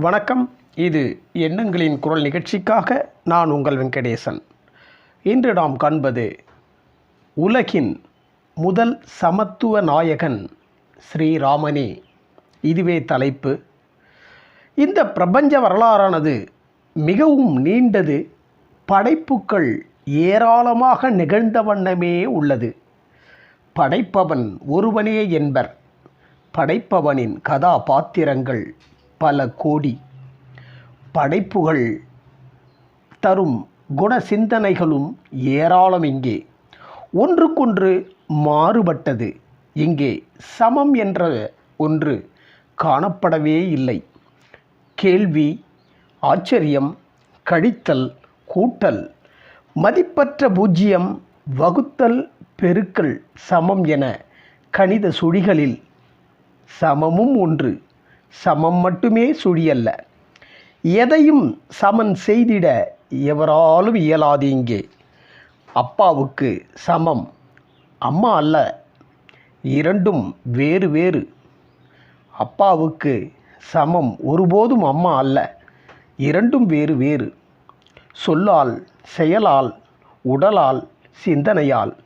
வணக்கம். இது எண்ணங்களின் குரல் நிகழ்ச்சிக்காக நான் உங்கள் வெங்கடேசன். இன்று நாம் காண்பது உலகின் முதல் சமத்துவ நாயகன் ஸ்ரீராமனே. இதுவே தலைப்பு. இந்த பிரபஞ்ச வரலாறானது மிகவும் நீண்டது. படைப்புக்கள் ஏராளமாக நிகழ்ந்த வண்ணமே உள்ளது. படைப்பவன் ஒருவனே என்பர். படைப்பவனின் கதாபாத்திரங்கள் பல கோடி படைப்புகள் தரும் குண சிந்தனைகளும் ஏராளம் இங்கே. ஒன்றுக்கொன்று மாறுபட்டது. இங்கே சமம் என்ற ஒன்று காணப்படவே இல்லை. கேள்வி ஆச்சரியம் கழித்தல் கூட்டல் மதிப்பற்ற பூஜ்ஜியம் வகுத்தல் பெருக்கல் சமம் என கணித சுழிகளில் சமமும் ஒன்று. சமம் மட்டுமே சுழியல்ல. எதையும் சமன் செய்திட எவராலும் இயலாது இங்கே. அப்பாவுக்கு சமம் அம்மா அல்ல இரண்டும் வேறு வேறு. அப்பாவுக்கு சமம் ஒருபோதும் அம்மா அல்ல இரண்டும் வேறு வேறு. சொல்லால் செயலால் உடலால் சிந்தனையால்.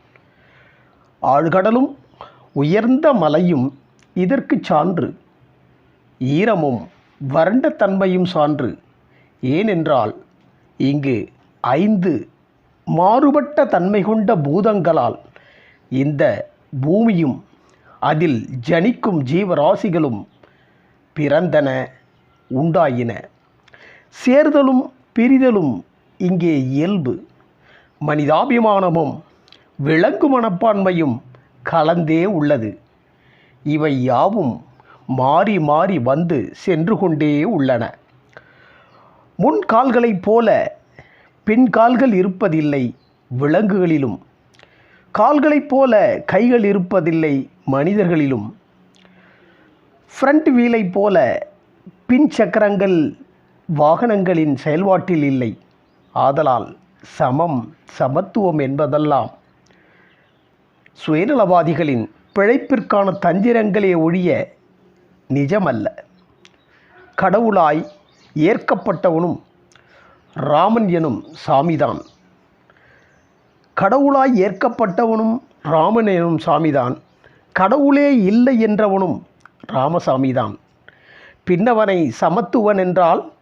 ஆழ்கடலும் உயர்ந்த மலையும் இதற்கு சான்று. ஈரமும் வறண்ட தன்மையும் சான்று. ஏனென்றால் இங்கு ஐந்து மாறுபட்ட தன்மை கொண்ட பூதங்களால் இந்த பூமியும் அதில் ஜனிக்கும் ஜீவராசிகளும் பிறந்தன உண்டாயின. சேர்தலும் பிரிதலும் இங்கே இயல்பு. மனிதாபிமானமும் விலங்கு மனப்பான்மையும் கலந்தே உள்ளது. இவை யாவும் மாறி மாறி வந்து சென்று கொண்டே உள்ளன. முன் கால்களைப் போல பின் கால்கள் இருப்பதில்லை விலங்குகளிலும். கால்களைப் போல கைகள் இருப்பதில்லை மனிதர்களிலும். ஃப்ரண்ட் வீலைப் போல பின் சக்கரங்கள் வாகனங்களின் செயல்பாட்டில் இல்லை. ஆதலால் சமம் சமத்துவம் என்பதெல்லாம் சுயநலவாதிகளின் பிழைப்பிற்கான தந்திரங்களே ஒழிய நிஜமல்ல. கடவுளாய் ஏற்கப்பட்டவனும் ராமன் எனும் சாமிதான். கடவுளாய் ஏற்கப்பட்டவனும் ராமன் எனும் சாமிதான். கடவுளே இல்லை என்றவனும் ராமசாமிதான். பின்னவனை சமத்துவன் என்றால்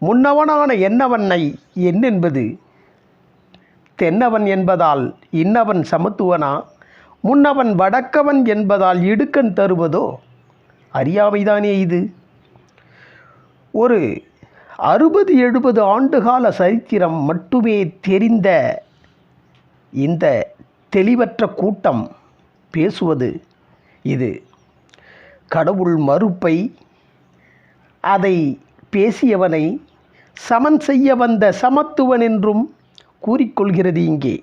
முன்னவனான என்னவனை என்னென்பது? தென்னவன் என்பதால் இன்னவன் சமத்துவனா? முன்னவன் வடக்கவன் என்பதால் இடுக்கன் தருவதோ? அறியாமைதானே இது? ஒரு அறுபது எழுபது ஆண்டுகால சரித்திரம் மட்டுமே தெரிந்த இந்த தெளிவற்ற கூட்டம் பேசுவது இது. கடவுள் மறுப்பை அதை பேசியவனை சமன் செய்ய வந்த சமத்துவன் என்றும் கூறிக்கொள்கிறது இங்கே.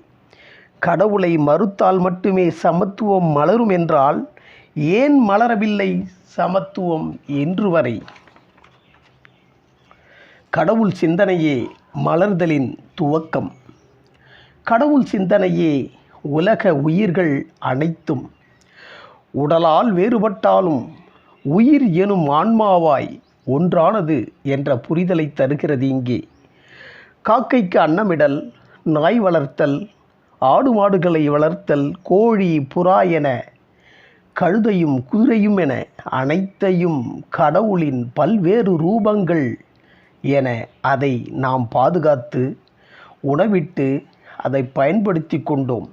கடவுளை மறுத்தால் மட்டுமே சமத்துவம் மலரும் என்றால் ஏன் மலரவில்லை சமத்துவம் என்று வரை? கடவுள் சிந்தனையே மலர்தலின் துவக்கம். கடவுள் சிந்தனையே உலக உயிர்கள் அனைத்தும். உடலால் வேறுபட்டாலும் உயிர் எனும் ஆன்மாவாய் ஒன்றானது என்ற புரிதலை தருகிறது இங்கே. காக்கைக்கு அன்னமிடல் நாய் வளர்த்தல் ஆடு மாடுகளை வளர்த்தல் கோழி புறா என கழுதையும் குதிரையும் என அனைத்தையும் கடவுளின் பல்வேறு ரூபங்கள் என அதை நாம் பாதுகாத்து உணவிட்டு அதை பயன்படுத்தி கொண்டோம்.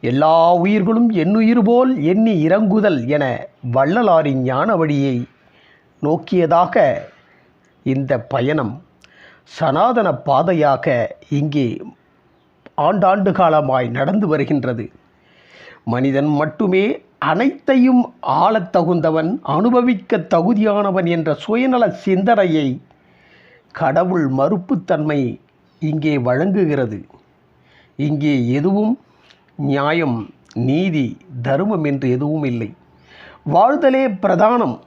எல்லா உயிர்களும் என்னுயிர் போல் எண்ணி இறங்குதல் என வள்ளலாரின் ஞான வழியை நோக்கியதாக இந்த பயணம் சனாதன பாதையாக இங்கே ஆண்டாண்டு காலமாய் நடந்து வருகின்றது. மனிதன் மட்டுமே அனைத்தையும் ஆளத் தகுந்தவன் அனுபவிக்க தகுதியானவன் என்ற சுயநல சிந்தனையை கடவுள் மறுப்புத்தன்மை இங்கே வழங்குகிறது. இங்கே எதுவும் நியாயம் நீதி தர்மம் என்று எதுவும் இல்லை. வாழ்தலே பிரதானம்.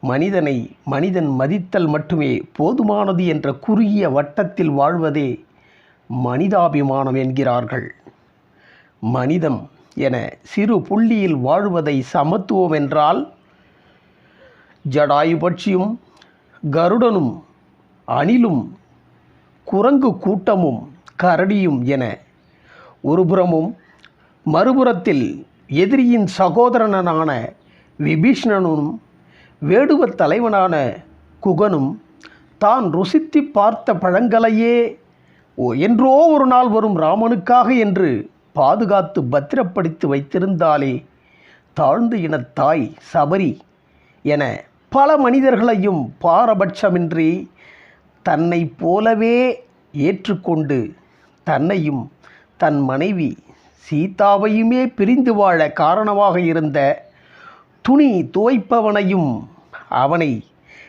மனிதனை மனிதன் மதித்தல் மட்டுமே போதுமானது என்ற குறுகிய வட்டத்தில் வாழ்வதே மனிதாபிமானம் என்கிறார்கள். மனிதம் என சிறு புள்ளியில் வாழ்வதை சமத்துவம் என்றால் ஜடாயு பட்சியும் கருடனும் அணிலும் குரங்கு கூட்டமும் கரடியும் என ஒருபுறமும் மறுபுறத்தில் எதிரியின் சகோதரனான விபீஷ்ணனும் வேடுவத் தலைவனான குகனும் தான் ருசித்து பார்த்த பழங்களையே என்றோ ஒரு நாள் வரும் ராமனுக்காக என்று பாதுகாத்து பத்திரப்படுத்தி வைத்திருந்தாலே தாழ்ந்த இனத்தாய் சபரி என பல மனிதர்களையும் பாரபட்சமின்றி தன்னை போலவே ஏற்றுக்கொண்டு தன்னையும் தன் மனைவி சீதாவையுமே பிரிந்து வாழ காரணமாக இருந்த துணி துவைப்பவனையும் அவனை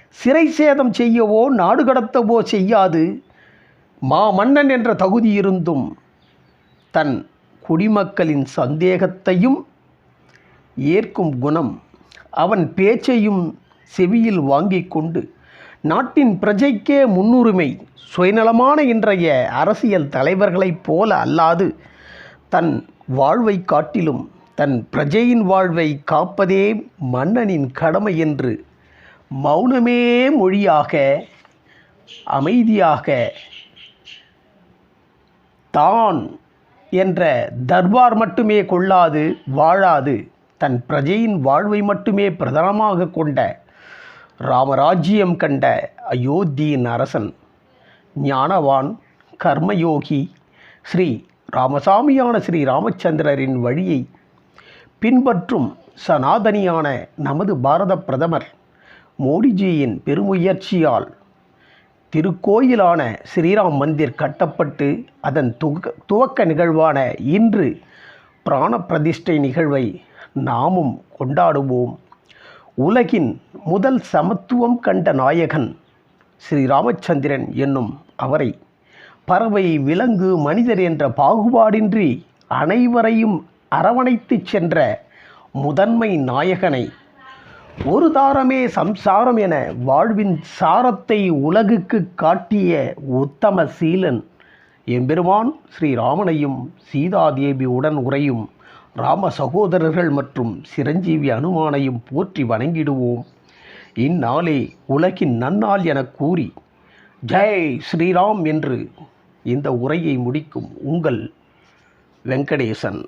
சிறை சேதம் செய்யவோ நாடு கடத்தவோ செய்யாது. மாமன்னன் என்ற தகுதி இருந்தும் தன் குடிமக்களின் சந்தேகத்தையும் ஏற்கும் குணம் அவன் பேச்சையும் செவியில் வாங்கிக் கொண்டு நாட்டின் பிரஜைக்கே முன்னுரிமை சுயநலமான இன்றைய அரசியல் தலைவர்களைப் போல அல்லாது தன் வாழ்வை காட்டிலும் தன் பிரஜையின் வாழ்வை காப்பதே மன்னனின் கடமை என்று மௌனமே மொழியாக அமைதியாக தான் என்ற தர்பார் மட்டுமே கொள்ளாது வாழாது. தன் பிரஜையின் வாழ்வை மட்டுமே பிரதானமாக கொண்ட ராமராஜ்யம் கண்ட அயோத்தியின் அரசன் ஞானவான் கர்மயோகி ஸ்ரீ ராமசாமியான ஸ்ரீ ராமச்சந்திரரின் வழியை பின்பற்றும் சனாதனியான நமது பாரத பிரதமர் மோடிஜியின் பெருமுயற்சியால் திருக்கோயிலான ஸ்ரீராம் மந்திர் கட்டப்பட்டு அதன் துவக்க துவக்க நிகழ்வான இன்று பிராண பிரதிஷ்டை நிகழ்வை நாமும் கொண்டாடுவோம். உலகின் முதல் சமத்துவம் கண்ட நாயகன் ஸ்ரீ ராமச்சந்திரன் என்னும் அவரை பறவை விலங்கு மனிதர் என்ற பாகுபாடின்றி அனைவரையும் அரவணைத்துச் சென்ற முதன்மை நாயகனை ஒரு தாரமே சம்சாரம் என வாழ்வின் சாரத்தை உலகுக்கு காட்டிய உத்தம சீலன். எம்பெருமான் ஸ்ரீராமனையும் சீதாதேவி உடன் உறையும் ராம சகோதரர்கள் மற்றும் சிரஞ்சீவி அனுமானையும் போற்றி வணங்கிடுவோம். இந்நாளே உலகின் நன்னாள் எனக் கூறி ஜெய் ஸ்ரீராம் என்று இந்த உரையை முடிக்கும் உங்கள் வெங்கடேசன்.